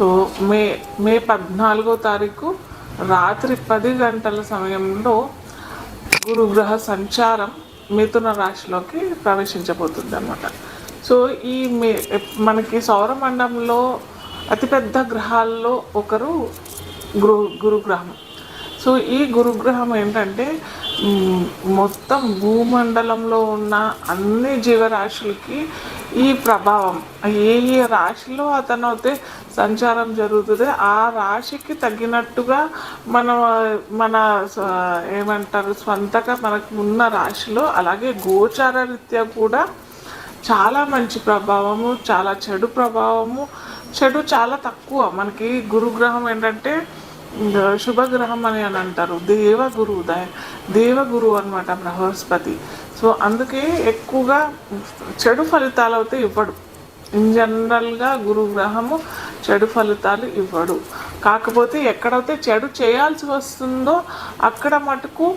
So మే మే పద్నాలుగో తారీఖు రాత్రి పది గంటల సమయంలో గురుగ్రహ సంచారం మిథున రాశిలోకి ప్రవేశించబోతుంది అనమాట సో ఈ మే మనకి సౌరమండలంలో అతిపెద్ద గ్రహాల్లో ఒకరు గురు గురుగ్రహం. సో ఈ గురుగ్రహం ఏంటంటే మొత్తం భూమండలంలో ఉన్న అన్ని జీవరాశులకి ఈ ప్రభావం. ఏ ఏ రాశిలో అతను అయితే సంచారం జరుగుతుంది ఆ రాశికి తగినట్టుగా మన మన స- ఏమంటారు స్వంతగా మనకు ఉన్న రాశిలో అలాగే గోచార రీత్యా కూడా చాలా మంచి ప్రభావము చాలా చెడు ప్రభావము. చెడు చాలా తక్కువ. మనకి గురుగ్రహం ఏంటంటే శుభగ్రహం అని అని అంటారు. దేవగురు దేవగురు అనమాట బృహస్పతి. సో అందుకే ఎక్కువగా చెడు ఫలితాలు అయితే ఇవ్వడు. ఇన్ జనరల్గా గురుగ్రహము చెడు ఫలితాలు ఇవ్వడు. కాకపోతే ఎక్కడైతే చెడు చేయాల్సి వస్తుందో అక్కడ మటుకు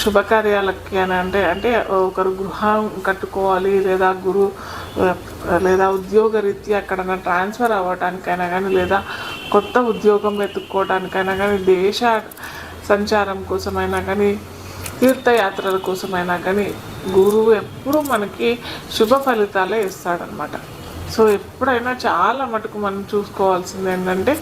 శుభకార్యాలకి అని అంటే అంటే ఒకరు గృహం కట్టుకోవాలి లేదా గురు లేదా ఉద్యోగ రీత్యా ఎక్కడైనా ట్రాన్స్ఫర్ అవ్వటానికైనా కానీ లేదా కొత్త ఉద్యోగం వెతుక్కోవటానికైనా కానీ దేశ సంచారం కోసమైనా కానీ తీర్థయాత్రల కోసమైనా కానీ గురువు ఎప్పుడూ మనకి శుభ ఫలితాలే ఇస్తాడనమాట సో ఎప్పుడైనా చాలా మటుకు మనం చూసుకోవాల్సింది ఏంటంటే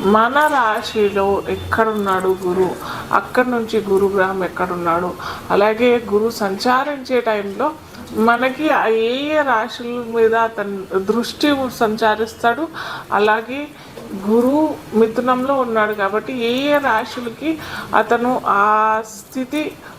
మన రాశిలో ఎక్కడున్నాడు గురు? అక్కడి నుంచి గురుగ్రహం ఎక్కడున్నాడు? అలాగే గురు సంచారించే టైంలో మనకి ఏ ఏ రాశుల మీద అతను దృష్టి సంచారిస్తాడు? అలాగే గురు మిథునంలో ఉన్నాడు కాబట్టి ఏ ఏ రాశులకి అతను ఆ స్థితి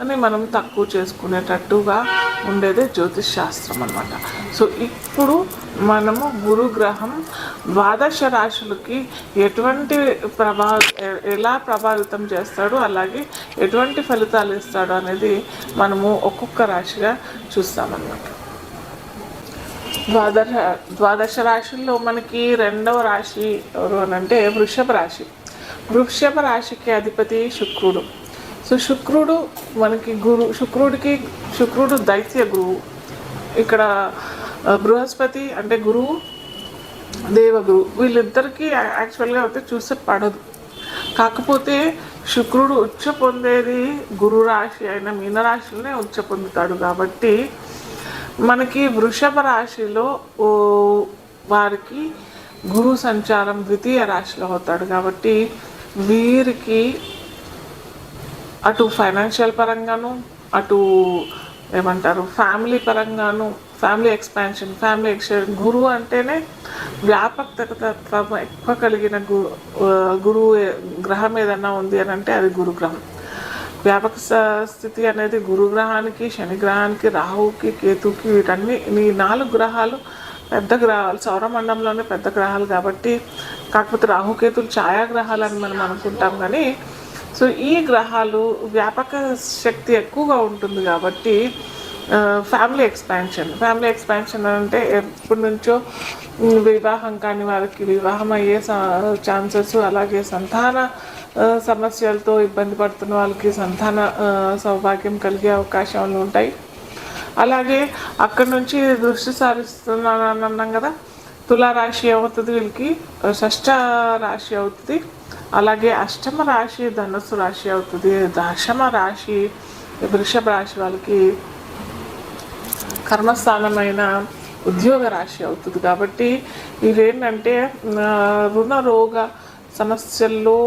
అని మనం తక్కువ చేసుకునేటట్టుగా ఉండేదే జ్యోతిష్ శాస్త్రం అనమాట సో ఇప్పుడు మనము గురుగ్రహం ద్వాదశ రాశులకి ఎటువంటి ప్రభా ఎలా ప్రభావితం చేస్తాడు అలాగే ఎటువంటి ఫలితాలు ఇస్తాడు అనేది మనము ఒక్కొక్క రాశిగా చూస్తామన్నమాట. ద్వాదశ ద్వాదశ రాశుల్లో మనకి రెండవ రాశి ఎవరు అని అంటే వృషభ రాశి. వృషభ రాశికి అధిపతి శుక్రుడు. సో శుక్రుడు మనకి గురు శుక్రుడికి శుక్రుడు దైత్య గురువు. ఇక్కడ బృహస్పతి అంటే గురువు దేవగురు. వీళ్ళిద్దరికీ యాక్చువల్గా అయితే చూస్తే పడదు. కాకపోతే శుక్రుడు ఉచ్చ పొందేది గురు రాశి అయిన మీనరాశిలోనే ఉచ్చ పొందుతాడు కాబట్టి మనకి వృషభ రాశిలో ఓ వారికి గురు సంచారం ద్వితీయ రాశిలో అవుతాడు కాబట్టి వీరికి అటు ఫైనాన్షియల్ పరంగాను అటు ఏమంటారు ఫ్యామిలీ పరంగాను ఫ్యామిలీ ఎక్స్పాన్షన్ ఫ్యామిలీ ఎక్స్పాన్షన్ గురువు అంటేనే వ్యాపకతత్వం ఎక్కువ కలిగిన గు గురువు ఏ- గ్రహం ఏదన్నా ఉంది అని అంటే అది గురుగ్రహం. వ్యాపక స్థితి అనేది గురుగ్రహానికి శని గ్రహానికి రాహుకి కేతుకి వీటన్ని ఈ నాలుగు గ్రహాలు పెద్ద గ్రహాలు సౌరమండలంలోనే పెద్ద గ్రహాలు కాబట్టి కాకపోతే రాహుకేతులు ఛాయాగ్రహాలు అని మనం అనుకుంటాం కానీ సో ఈ గ్రహాలు వ్యాపక శక్తి ఎక్కువగా ఉంటుంది కాబట్టి ఫ్యామిలీ ఎక్స్పాన్షన్ ఫ్యామిలీ ఎక్స్పాన్షన్ అంటే ఎప్పటి నుంచో వివాహం కాని వారికి వివాహం అయ్యే ఛాన్సెస్ అలాగే సంతాన సమస్యలతో ఇబ్బంది పడుతున్న వాళ్ళకి సంతాన సౌభాగ్యం కలిగే అవకాశాలు ఉంటాయి. అలాగే అక్కడి నుంచి దృష్టి సారిస్తున్నాను అని అన్నాం కదా తులారాశి అవుతుంది వీళ్ళకి షష్ట రాశి అవుతుంది. అలాగే అష్టమ రాశి ధనుసు రాశి అవుతుంది. దశమ రాశి వృషభ రాశి వాళ్ళకి కర్మస్థానమైన ఉద్యోగ రాశి అవుతుంది. కాబట్టి ఇవేంటంటే రుణ రోగ సమస్యల్లో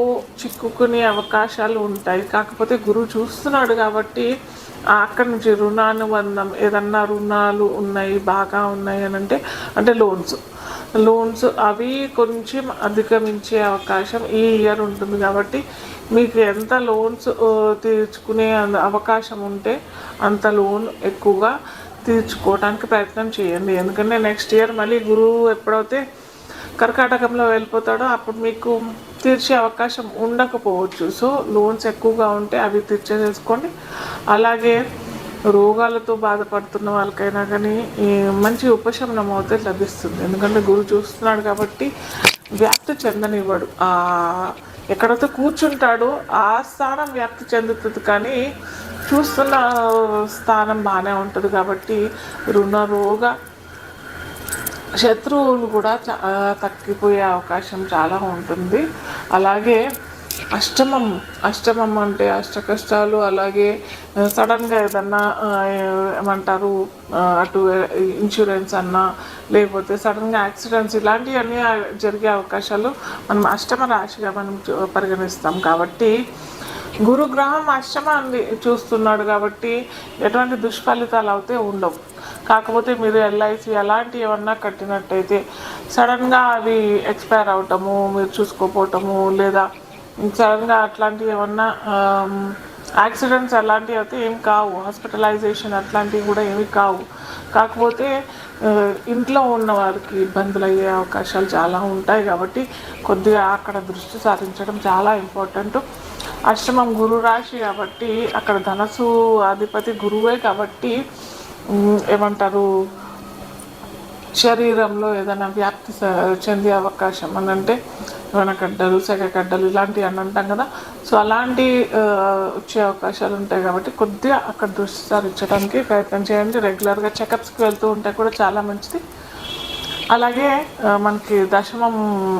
చిక్కుకునే అవకాశాలు ఉంటాయి. కాకపోతే గురువు చూస్తున్నాడు కాబట్టి అక్కడి నుంచి రుణానుబంధం ఏదన్నా రుణాలు ఉన్నాయి బాగా ఉన్నాయి అని అంటే అంటే లోన్స్ లోన్స్ అవి కొంచెం అధిగమించే అవకాశం ఈ ఇయర్ ఉంటుంది కాబట్టి మీకు ఎంత లోన్స్ తీర్చుకునే అంద- అవకాశం ఉంటే అంత లోన్ ఎక్కువగా తీర్చుకోవడానికి ప్రయత్నం చేయండి. ఎందుకంటే నెక్స్ట్ ఇయర్ మళ్ళీ గురువు ఎప్పుడైతే కర్కాటకంలో వెళ్ళిపోతాడో అప్పుడు మీకు తీర్చే అవకాశం ఉండకపోవచ్చు. సో లోన్స్ ఎక్కువగా ఉంటే అవి తీర్చేసేసుకోండి. అలాగే రోగాలతో బాధపడుతున్న వాళ్ళకైనా కానీ ఈ మంచి ఉపశమనం అయితే లభిస్తుంది. ఎందుకంటే గురువు చూస్తున్నాడు కాబట్టి వ్యాప్తి చెందనివ్వడు. ఎక్కడైతే కూర్చుంటాడో ఆ స్థానం వ్యాప్తి చెందుతుంది కానీ చూస్తున్న స్థానం బాగానే ఉంటుంది కాబట్టి రుణ రోగ శత్రువులు కూడా చా- తగ్గిపోయే అవకాశం చాలా ఉంటుంది. అలాగే అష్టమం అష్టమం అంటే అష్ట కష్టాలు అలాగే సడన్గా ఏదన్నా ఏమంటారు అటు ఇన్సూరెన్స్ అన్నా లేకపోతే సడన్గా యాక్సిడెంట్స్ ఇలాంటివన్నీ జరిగే అవకాశాలు మనం అష్టమ రాశిగా మనం పరిగణిస్తాం కాబట్టి గురుగ్రహం అష్టమాన్ని చూస్తున్నాడు కాబట్టి ఎటువంటి దుష్ఫలితాలు అయితే ఉండవు. కాకపోతే మీరు ఎల్ఐసి అలాంటివి ఏమన్నా కట్టినట్టయితే సడన్గా అవి ఎక్స్పైర్ అవటము మీరు చూసుకోపోవటము లేదా సడన్గా అట్లాంటివి ఏమన్నా యాక్సిడెంట్స్ అలాంటివి అయితే ఏం కావు. హాస్పిటలైజేషన్ అట్లాంటివి కూడా ఏమి కావు. కాకపోతే ఇంట్లో ఉన్న వారికి ఇబ్బందులు అయ్యే అవకాశాలు చాలా ఉంటాయి కాబట్టి కొద్దిగా అక్కడ దృష్టి సారించడం చాలా ఇంపార్టెంట్. అష్టమం గురు రాశి కాబట్టి అక్కడ ధనసు అధిపతి గురువే కాబట్టి ఏమంటారు శరీరంలో ఏదైనా వ్యాప్తి చెందే అవకాశం అని అంటే ఏమైనా గడ్డలు ఇలాంటివి అని అంటాం కదా. సో అలాంటి వచ్చే అవకాశాలు ఉంటాయి కాబట్టి కొద్దిగా అక్కడ దృష్టి సారించడానికి ప్రయత్నం చేయండి. రెగ్యులర్గా చెకప్స్కి వెళ్తూ ఉంటే కూడా చాలా మంచిది. అలాగే మనకి దశమం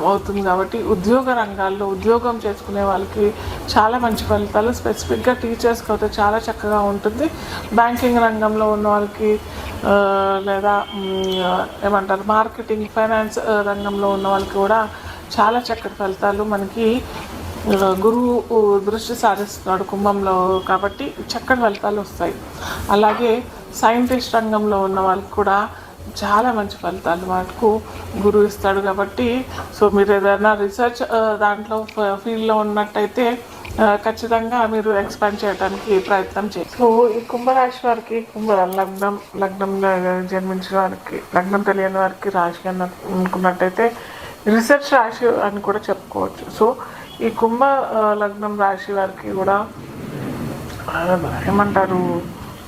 అవుతుంది కాబట్టి ఉద్యోగ రంగాల్లో ఉద్యోగం చేసుకునే వాళ్ళకి చాలా మంచి ఫలితాలు. స్పెసిఫిక్గా టీచర్స్కి అయితే చాలా చక్కగా ఉంటుంది. బ్యాంకింగ్ రంగంలో ఉన్న వాళ్ళకి లేదా ఏమంటారు మార్కెటింగ్ ఫైనాన్స్ రంగంలో ఉన్న వాళ్ళకి కూడా చాలా చక్కటి ఫలితాలు మనకి గురువు దృష్టి సారిస్తున్నాడు కుంభంలో కాబట్టి చక్కటి ఫలితాలు వస్తాయి. అలాగే సైంటిస్ట్ రంగంలో ఉన్న వాళ్ళకి కూడా చాలా మంచి ఫలితాలు వాటికు గురువు ఇస్తాడు కాబట్టి సో మీరు ఏదైనా రీసెర్చ్ దాంట్లో ఫీల్డ్లో ఉన్నట్టయితే ఖచ్చితంగా మీరు ఎక్స్పాండ్ చేయడానికి ప్రయత్నం చేయాలి సో ఈ కుంభరాశి వారికి కుంభ లగ్నం లగ్నంలో జన్మించిన వారికి లగ్నం తెలియని వారికి రాశి అన్న అనుకున్నట్టయితే రీసెర్చ్ రాశి అని కూడా చెప్పుకోవచ్చు. సో ఈ కుంభ లగ్నం రాశి వారికి కూడా ఏమంటారు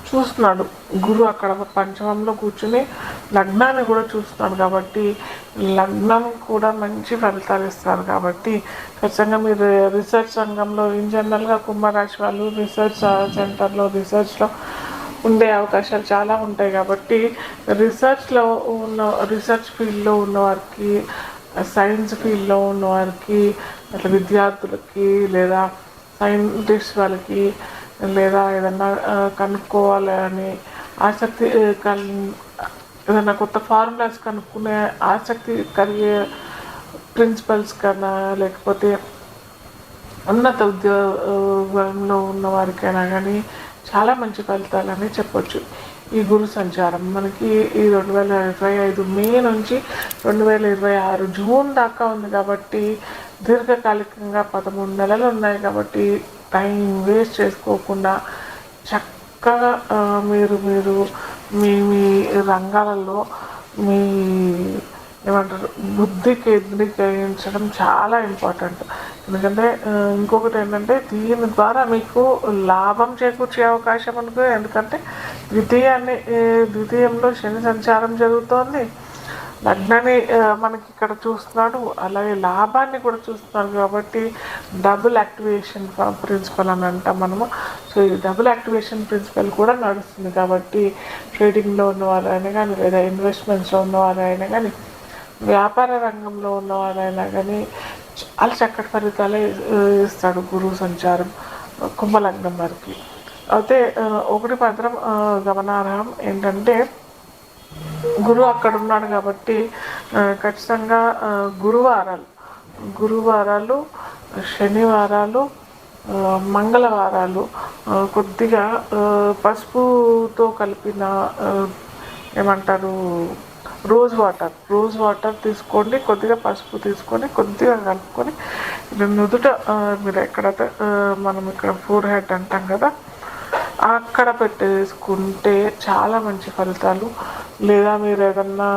చూస్తున్నాడు. గురు అక్కడ పంచమంలో కూర్చుని లగ్నాన్ని కూడా చూస్తున్నాడు కాబట్టి లగ్నం కూడా మంచి ఫలితాలు ఇస్తారు కాబట్టి ఖచ్చితంగా మీరు రీసెర్చ్ రంగంలో ఇన్ జనరల్గా కుంభరాశి వాళ్ళు రీసెర్చ్ సెంటర్లో రీసెర్చ్లో ఉండే అవకాశాలు చాలా ఉంటాయి కాబట్టి రీసెర్చ్లో ఉన్న రీసెర్చ్ ఫీల్డ్లో ఉన్నవారికి సైన్స్ ఫీల్డ్లో ఉన్నవారికి అట్లా విద్యార్థులకి లేదా సైంటిస్ట్ వాళ్ళకి లేదా ఏదన్నా కనుక్కోవాలి అని ఆసక్తి కల్ ఏదైనా కొత్త ఫార్ములాస్ కనుక్కునే ఆసక్తి కలిగే ప్రిన్సిపల్స్ కన్నా లేకపోతే ఉన్నత ఉద్యోగంలో ఉన్న వారికైనా కానీ చాలా మంచి ఫలితాలని చెప్పొచ్చు. ఈ గురు సంచారం మనకి ఈ రెండు వేల ఇరవై ఐదు మే నుంచి రెండు వేల ఇరవై ఆరు జూన్ దాకా ఉంది కాబట్టి దీర్ఘకాలికంగా పదమూడు నెలలు ఉన్నాయి కాబట్టి టైం వేస్ట్ చేసుకోకుండా చక్కగా మీరు మీరు మీ మీ రంగాలలో మీ ఏమంటారు బుద్ధి కేంద్రీకరించడం చాలా ఇంపార్టెంట్. ఎందుకంటే ఇంకొకటి ఏంటంటే దీని ద్వారా మీకు లాభం చేకూర్చే అవకాశం ఉంటుంది ఎందుకంటే ద్వితీయాన్ని ద్వితీయంలో శని సంచారం జరుగుతోంది. లగ్నాన్ని మనకి ఇక్కడ చూస్తున్నాడు. అలాగే లాభాన్ని కూడా చూస్తున్నాడు కాబట్టి డబుల్ యాక్టివేషన్ ప్రిన్సిపల్ అని అంటాం మనము. సో ఈ డబుల్ యాక్టివేషన్ ప్రిన్సిపల్ కూడా నడుస్తుంది కాబట్టి ట్రేడింగ్లో ఉన్నవారైనా కానీ లేదా ఇన్వెస్ట్మెంట్స్లో ఉన్నవారైనా కానీ వ్యాపార రంగంలో ఉన్నవారైనా కానీ చాలా చక్కటి ఫలితాలే ఇస్తాడు గురువు సంచారం కుంభలగ్నం వారికి. అయితే ఒకటి మాత్రం గమనార్హం ఏంటంటే గురువు అక్కడ ఉన్నాడు కాబట్టి ఖచ్చితంగా గురువారాలు గురువారాలు శనివారాలు మంగళవారాలు కొద్దిగా పసుపుతో కలిపిన ఏమంటారు రోజ్ వాటర్ రోజ్ వాటర్ తీసుకోండి కొద్దిగా పసుపు తీసుకొని కొద్దిగా కలుపుకొని నుదుట మీరు ఎక్కడైతే మనం ఇక్కడ ఫోర్ హెడ్ అంటాం కదా అక్కడ పెట్టేసుకుంటే చాలా మంచి ఫలితాలు. లేదా మీరు ఏదన్నా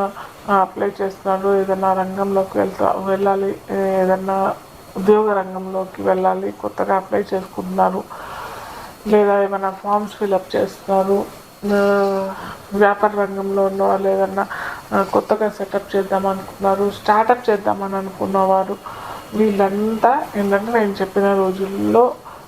అప్లై చేస్తున్నారు ఏదన్నా రంగంలోకి వెళ్తా వెళ్ళాలి ఏదన్నా ఉద్యోగ రంగంలోకి వెళ్ళాలి కొత్తగా అప్లై చేసుకుంటున్నారు లేదా ఏమైనా ఫామ్స్ ఫిలప్ చేస్తున్నారు వ్యాపార రంగంలో ఉన్న వాళ్ళు ఏదన్నా కొత్తగా సెటప్ చేద్దాం అనుకున్నారు స్టార్టప్ చేద్దామని అనుకున్నవారు వీళ్ళంతా ఏంటంటే నేను చెప్పిన రోజుల్లో